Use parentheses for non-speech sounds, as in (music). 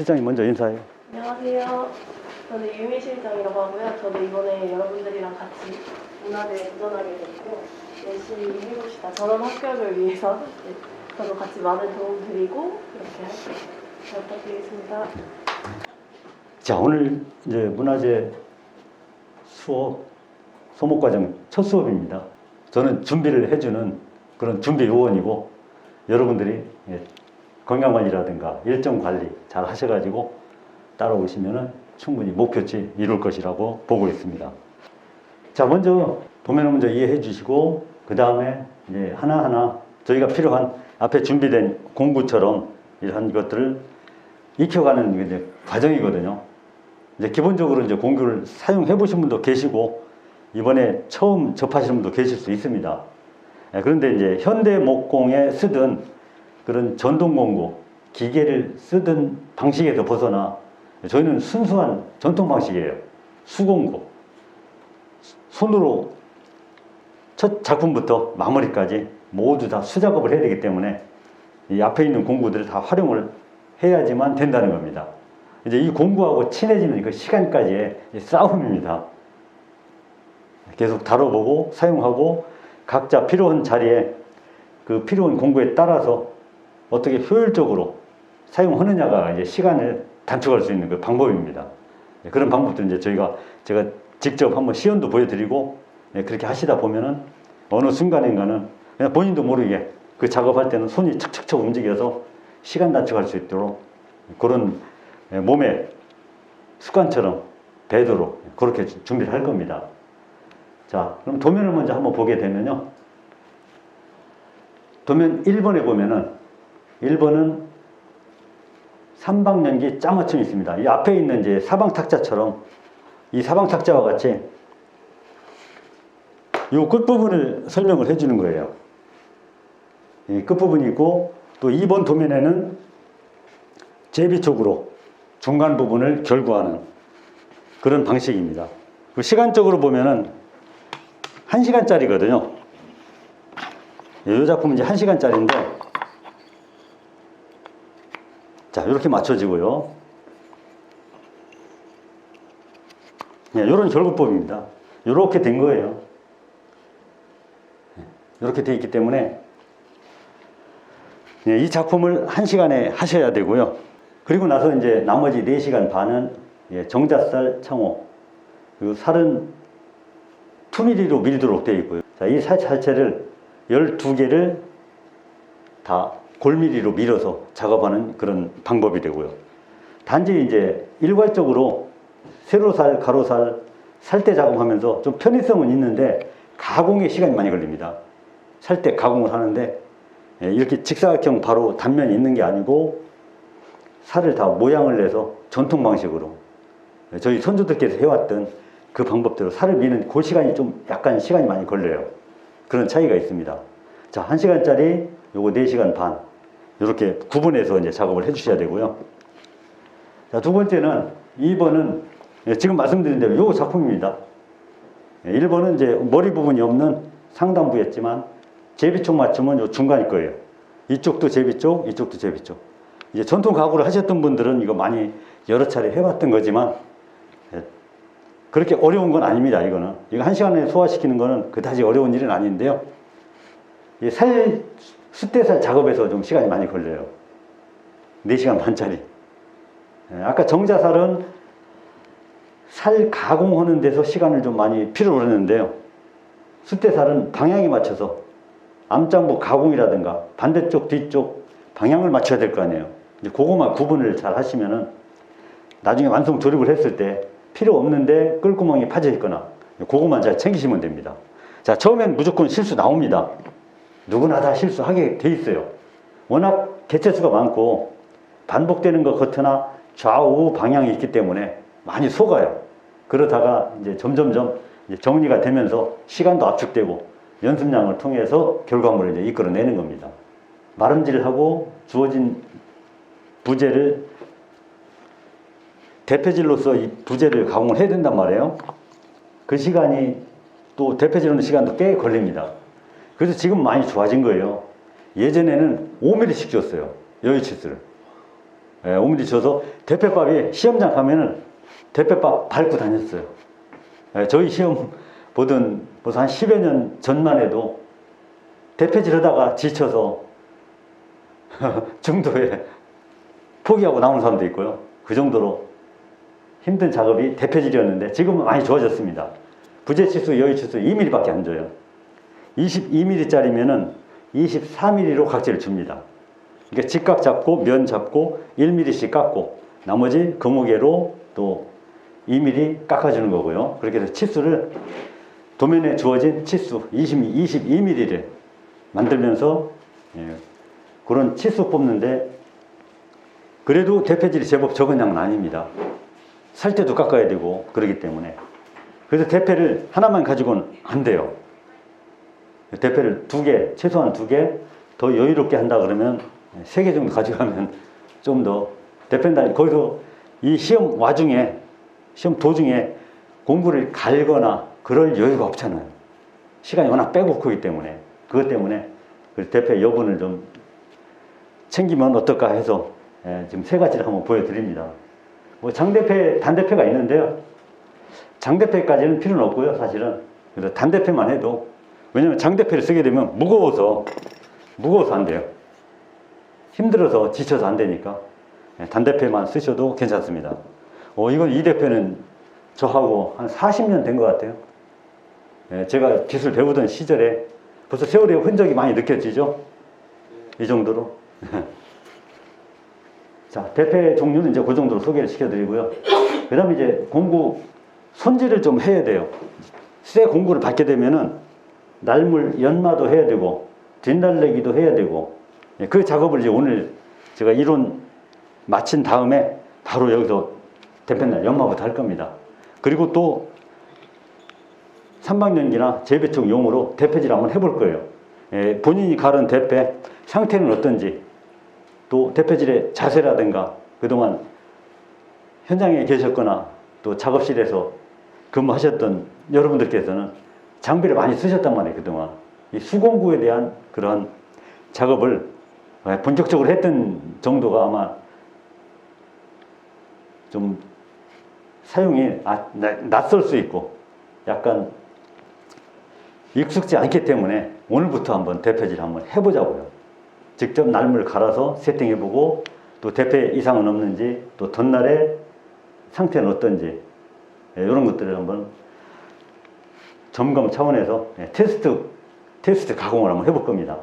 실장님 먼저 인사해요. 안녕하세요. 저는 유미 실장이라고 하고요. 저도 이번에 여러분들이랑 같이 문화대에 도전하게 됐고 열심히 해봅시다. 전원 합격을 위해서 (laughs) 네, 저도 같이 많은 도움 드리고 이렇게 할게요. 잘 부탁드리겠습니다. 자, 오늘 이제 문화재 수업 소목과정 첫 수업입니다. 저는 준비를 해주는 그런 준비 요원이고 여러분들이 예, 건강관리라든가 일정 관리 잘 하셔가지고 따라오시면은 충분히 목표치 이룰 것이라고 보고 있습니다. 자, 먼저 도면을 먼저 이해해 주시고 그 다음에 이제 하나하나 저희가 필요한 앞에 준비된 공부처럼 이러한 것들을 익혀가는 게 이제 과정이거든요. 이제 기본적으로 이제 공구를 사용해 보신 분도 계시고 이번에 처음 접하시는 분도 계실 수 있습니다. 예, 그런데 이제 현대 목공에 쓰던 그런 전동 공구, 기계를 쓰던 방식에서 벗어나 저희는 순수한 전통 방식이에요. 수공구. 손으로 첫 작품부터 마무리까지 모두 다 수작업을 해야 되기 때문에 이 앞에 있는 공구들을 다 활용을 해야지만 된다는 겁니다. 이제 이 공구하고 친해지는 그 시간까지의 이 싸움입니다. 계속 다뤄보고 사용하고 각자 필요한 자리에 그 필요한 공구에 따라서 어떻게 효율적으로 사용하느냐가 이제 시간을 단축할 수 있는 그 방법입니다. 네, 그런 방법들 이제 저희가 제가 직접 한번 시연도 보여드리고 네, 그렇게 하시다 보면은 어느 순간인가는 그냥 본인도 모르게 그 작업할 때는 손이 척척척 움직여서 시간 단축할 수 있도록 그런 예, 몸의 습관처럼 배도록 그렇게 주- 준비를 할 겁니다. 자, 그럼 도면을 먼저 한번 보게 되면요. 도면 1번에 보면은 1번은 삼방연기 짜맞춤이 있습니다. 이 앞에 있는 이제 사방탁자처럼 이 사방탁자와 같이 이 끝부분을 설명을 해주는 거예요. 이 끝부분이 있고 또 2번 도면에는 제비 쪽으로 중간 부분을 결구하는 그런 방식입니다. 그 시간적으로 보면은 1시간짜리거든요. 이 작품은 이제 1시간짜리인데 자, 이렇게 맞춰지고요. 네, 이런 결구법입니다. 이렇게 된 거예요. 이렇게 돼 있기 때문에 예, 이 작품을 한시간에 하셔야 되고요. 그리고 나서 이제 나머지 4시간 반은 예, 정자살 창호. 그리고 살은 2mm로 밀도록 되어 있고요. 자, 이 살 자체를 12개를 다 골밀리로 밀어서 작업하는 그런 방법이 되고요. 단지 이제 일괄적으로 세로살, 가로살, 살대 작업하면서 좀 편의성은 있는데 가공에 시간이 많이 걸립니다. 살 때 가공을 하는데 예, 이렇게 직사각형 바로 단면이 있는 게 아니고 살을 다 모양을 내서 전통 방식으로 예, 저희 선조들께서 해왔던 그 방법대로 살을 미는 그 시간이 좀 약간 시간이 많이 걸려요. 그런 차이가 있습니다. 자, 1시간짜리 요거 4시간 반 이렇게 구분해서 이제 작업을 해 주셔야 되고요. 자, 두 번째는 2번은 예, 지금 말씀드린 대로 요 작품입니다. 1번은 이제 머리 부분이 없는 상단부였지만 제비쪽 맞춤은 요 중간일 거예요. 이쪽도 제비쪽, 이쪽도 제비쪽. 이제 전통 가구를 하셨던 분들은 이거 많이 여러 차례 해봤던 거지만 예, 그렇게 어려운 건 아닙니다. 이거는 이거 한 시간에 소화시키는 거는 그다지 어려운 일은 아닌데요. 이살 숫대살 작업에서 좀 시간이 많이 걸려요. 4시간 반짜리. 예, 아까 정자살은 살 가공하는 데서 시간을 좀 많이 필요로 했는데요. 숫대살은 방향에 맞춰서 암장부 가공이라든가 반대쪽 뒤쪽 방향을 맞춰야 될 거 아니에요. 이제 그거만 구분을 잘 하시면은 나중에 완성 조립을 했을 때 필요 없는데 끌구멍이 파져 있거나 그거만 잘 챙기시면 됩니다. 자, 처음엔 무조건 실수 나옵니다. 누구나 다 실수하게 돼 있어요. 워낙 개체수가 많고 반복되는 것 같으나 좌우 방향이 있기 때문에 많이 속아요. 그러다가 이제 점점점 정리가 되면서 시간도 압축되고 연습량을 통해서 결과물을 이제 이끌어내는 겁니다. 마름질하고 주어진 부재를 대패질로서 이 부재를 가공을 해야 된단 말이에요. 그 시간이 또 대패질 하는 시간도 꽤 걸립니다. 그래서 지금 많이 좋아진 거예요. 예전에는 5mm씩 줬어요. 여유치수를. 예, 5mm 줘서 대패밥이 시험장 가면은 대패밥 밟고 다녔어요. 예, 저희 시험 보던 벌써 한 10여 년 전만 해도 대패질 하다가 지쳐서 (laughs) 중도에 포기하고 나오는 사람도 있고요. 그 정도로 힘든 작업이 대패질이었는데 지금은 많이 좋아졌습니다. 부재치수, 여유치수 2mm밖에 안 줘요. 22mm짜리면은 24mm로 각질을 줍니다. 그러니까 직각 잡고 면 잡고 1mm씩 깎고 나머지 거무개로 또 2mm 깎아주는 거고요. 그렇게 해서 치수를 도면에 주어진 치수 20, 22mm를 만들면서 예, 그런 치수 뽑는데 그래도 대패질이 제법 적은 양은 아닙니다. 살 때도 깎아야 되고 그러기 때문에 그래서 대패를 하나만 가지고는 안 돼요. 대패를 두 개, 최소한 두 개 더 여유롭게 한다 그러면 세 개 정도 가져가면 (laughs) 좀 더 대패다 거기서 이 시험 와중에 시험 도중에 공부를 갈거나 그럴 여유가 없잖아요. 시간이 워낙 빼곡하기 때문에 그것 때문에 그 대패 여분을 좀 챙기면 어떨까 해서 예, 지금 세 가지를 한번 보여드립니다. 뭐 장대패, 단대패가 있는데요. 장대패까지는 필요는 없고요, 사실은. 그래서 단대패만 해도 왜냐면 장대패를 쓰게 되면 무거워서 무거워서 안 돼요. 힘들어서 지쳐서 안 되니까 예, 단대패만 쓰셔도 괜찮습니다. 어, 이건 이 대표는 저하고 한 40년 된 것 같아요. 예, 제가 기술 배우던 시절에 벌써 세월의 흔적이 많이 느껴지죠? 이 정도로. (laughs) 자, 대패 종류는 이제 그 정도로 소개를 시켜드리고요. 그 다음에 이제 공구 손질을 좀 해야 돼요. 쇠 공구를 받게 되면은 날물 연마도 해야 되고 뒷날래기도 해야 되고 예, 그 작업을 이제 오늘 제가 이론 마친 다음에 바로 여기서 대패날 연마부터 할 겁니다. 그리고 또 삼방연기나 재배총 용으로 대패질 한번 해볼 거예요. 예, 본인이 가른 대패 상태는 어떤지 또 대패질의 자세라든가 그동안 현장에 계셨거나 또 작업실에서 근무하셨던 여러분들께서는 장비를 많이 쓰셨단 말이에요 그동안 이 수공구에 대한 그런 작업을 예, 본격적으로 했던 정도가 아마 좀 사용이 아- 나- 낯설 수 있고 약간 익숙지 않기 때문에 오늘부터 한번 대패질 한번 해보자고요. 직접 날물 갈아서 세팅해보고 또 대패 이상은 없는지 또 전날의 상태는 어떤지 예, 이런 것들을 한번 점검 차원에서 예, 테스트 테스트 가공을 한번 해볼 겁니다.